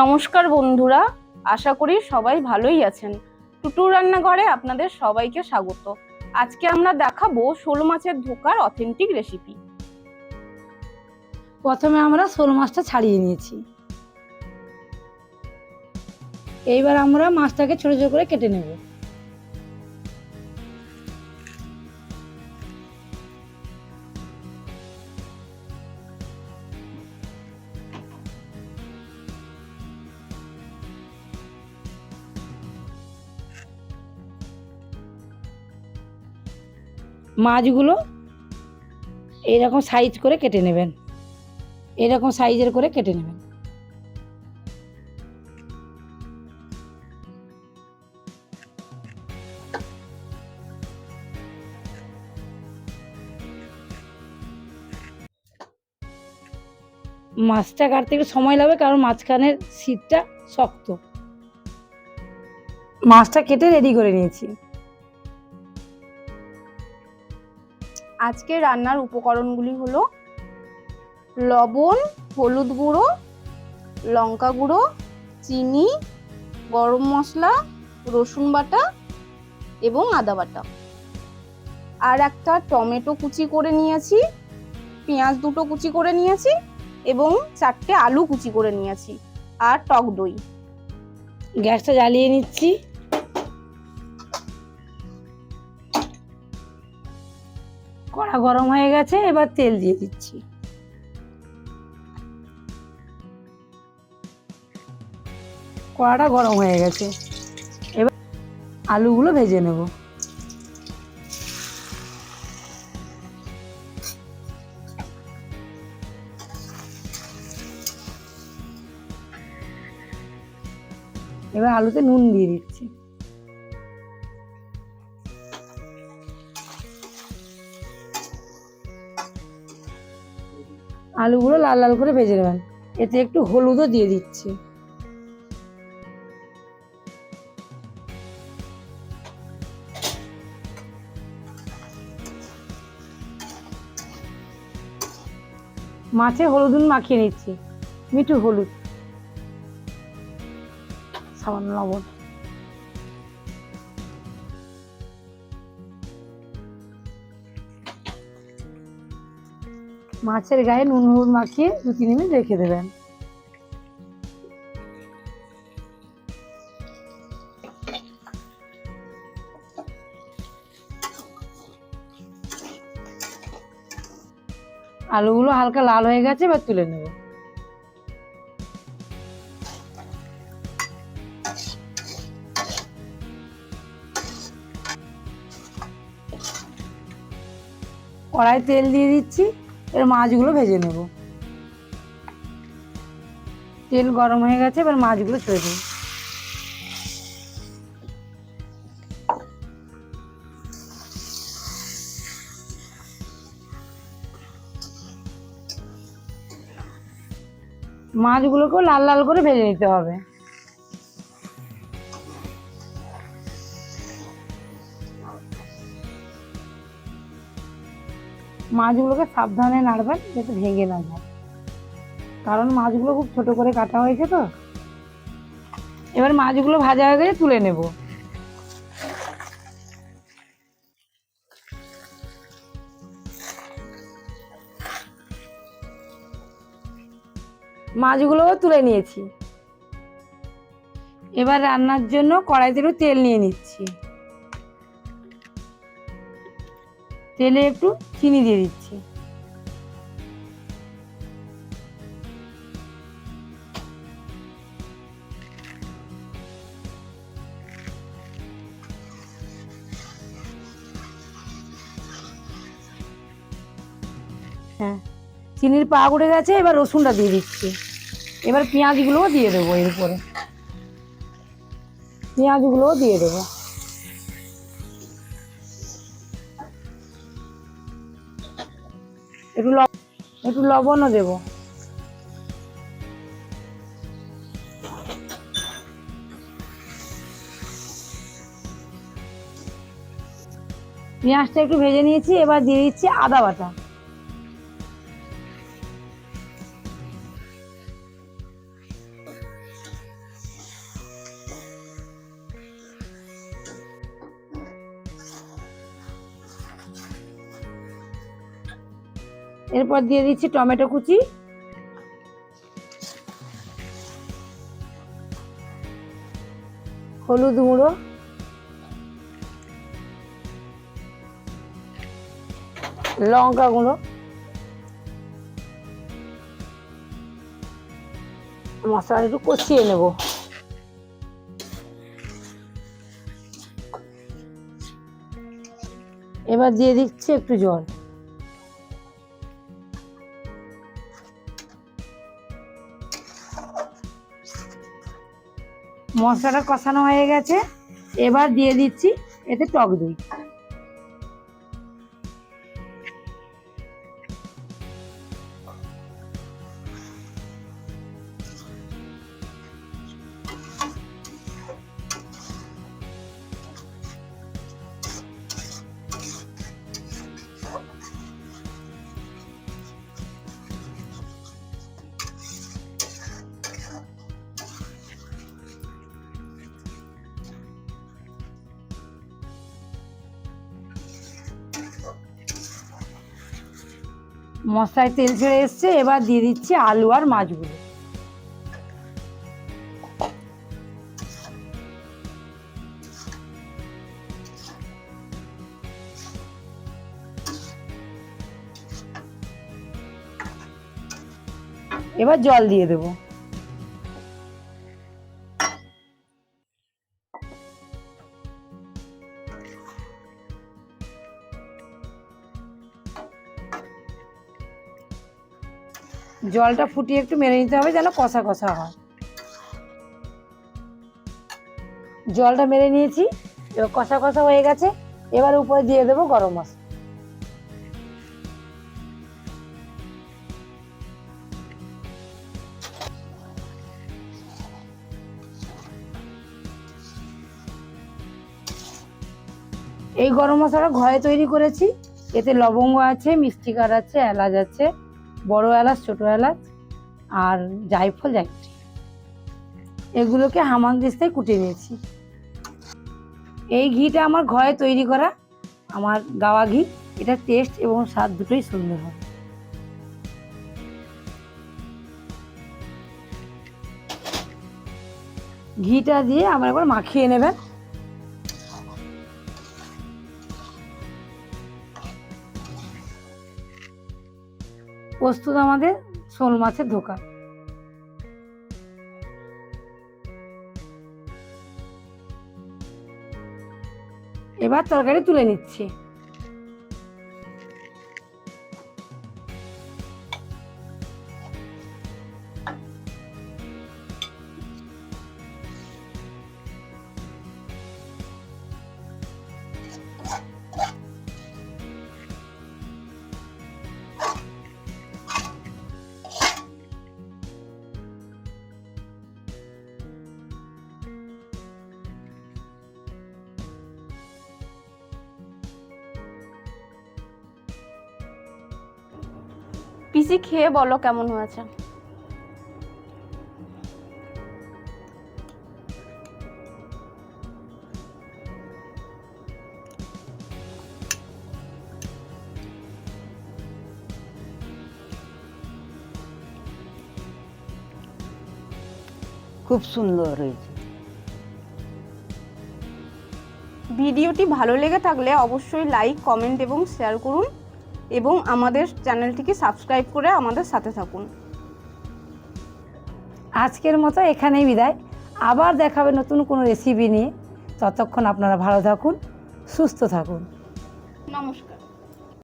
নমস্কার বন্ধুরা, আশা করি সবাই ভালোই আছেন। টুটু রান্নাঘরে আপনাদের সবাইকে স্বাগত। আজকে আমরা দেখাবো শোল মাছের ধোকার অথেন্টিক রেসিপি প্রথমে আমরা শোল মাছটা ছাড়িয়ে নিয়েছি। এইবার আমরা মাছটাকে ছোট ছোট করে কেটে নেব। মাছগুলো এরকম সাইজ করে কেটে নেবেন। এরকম সাইজের করে কেটে নেবেন। মাছটা কাটতে একটু সময় লাগবে কারণ মাঝখানের শীতটা শক্ত। মাছটা কেটে রেডি করে নিয়েছি। আজকে রান্নার উপকরণগুলি হলো লবণ, হলুদ গুঁড়ো, লঙ্কা গুঁড়ো, চিনি, গরম মশলা, রসুন বাটা এবং আদা বাটা। আর একটা টমেটো কুচি করে নিয়েছি, পেঁয়াজ দুটো কুচি করে নিয়েছি এবং চারটে আলু কুচি করে নিয়েছি, আর টক দই। গ্যাসটা জ্বালিয়ে নিচ্ছি। গরম হয়ে গেছে, এবার তেল দিয়ে দিচ্ছি। কড়াটা গরম হয়ে গেছে। এবার আলুগুলো ভেজে নেব। এবার আলুতে নুন দিয়ে দিচ্ছি। আলুগুলো লাল লাল করে ভেজে নেবেন। এতে একটু হলুদও দিয়ে দিচ্ছি। মাছে হলুদ মাখিয়ে নিচ্ছি। মিঠু হলুদ। সামান্য লবণ। মাছের গায়ে নুন হলুদ মাখিয়ে দু, তিন মিনিট রেখে দেবেন। আলুগুলো হালকা লাল হয়ে গেছে, এবার তুলে নেব। কড়াই তেল দিয়ে দিচ্ছি। এবার মাছগুলো ভেজে নেব। তেল গরম হয়ে গেছে, এবার মাছগুলো ছেড়ে দেবো। মাছগুলোকেও লাল লাল করে ভেজে নিতে হবে। মাছগুলোকে সাবধানে নাড়বেন, যাতে ভেঙে না যায়। কারণ মাছগুলো খুব ছোট করে কাটা হয়েছে তো। এবার মাছগুলো ভাজা হয়ে গেছে তুলে নেব। মাছগুলোও তুলে নিয়েছি। এবার রান্নার জন্য কড়াইতে একটু তেল নিয়ে নিচ্ছি। তেলে একটু চিনি দিয়ে দিচ্ছি। হ্যাঁ চিনির পা উঠে গেছে, এবার রসুনটা দিয়ে দিচ্ছি। এবার পেঁয়াজগুলোও দিয়ে দেবো এর উপরে। পেঁয়াজগুলোও দিয়ে দেবো। একটু একটু লবণও দেবো। পেঁয়াজটা একটু ভেজে নিয়েছি এবার দিয়ে দিচ্ছি আদা বাটা। এরপর দিয়ে দিচ্ছি টমেটো কুচি। হলুদ গুঁড়ো। লঙ্কা গুঁড়ো। মশলা একটু কষিয়ে নেব। এবার দিয়ে দিচ্ছি একটু জল। মশলাটা কষানো হয়ে গেছে। এবার দিয়ে দিচ্ছি এতে টক দই। মশলায় তেল ছেড়ে এসছে এবার দিয়ে দিচ্ছি আলু আর মাছগুলো। এবার জল দিয়ে দেবো। জলটা ফুটিয়ে একটু মেরে নিতে হবে যেন কষা কষা হয়। জলটা মেরে নিয়েছি, এবার কষা কষা হয়ে গেছে, এবার উপরে দিয়ে দেবো গরম মশলা। এই গরম মশলাটা ঘরে তৈরি করেছি, এতে লবঙ্গ আছে, মিষ্টি কাঠ আছে, এলাচ আছে বড় এলাচ, ছোট এলাচ আর জায়ফল জায়ত্রী এগুলোকে হামান দিস্তায় কুটে নিয়েছি। এই ঘিটা আমার ঘরে তৈরি করা, আমার গাওয়া ঘি, এটা টেস্ট এবং স্বাদ দুটোই সুন্দর হয়। ঘিটা দিয়ে আমার একবার মাখিয়ে নেবেন। প্রস্তুত আমাদের শোল মাছের ধোকা। এবার তরকারি তুলে নিচ্ছি। পিসি খেয়ে বলো কেমন হয়েছে? খুব সুন্দর হয়েছে। ভিডিওটি ভালো লেগে থাকলে অবশ্যই লাইক কমেন্ট এবং শেয়ার করুন। এবং আমাদের চ্যানেলটিকে সাবস্ক্রাইব করে আমাদের সাথে থাকুন। আজকের মতো এখানেই বিদায়। আবার দেখাবে নতুন কোনো রেসিপি নিয়ে। ততক্ষণ আপনারা ভালো থাকুন সুস্থ থাকুন। নমস্কার।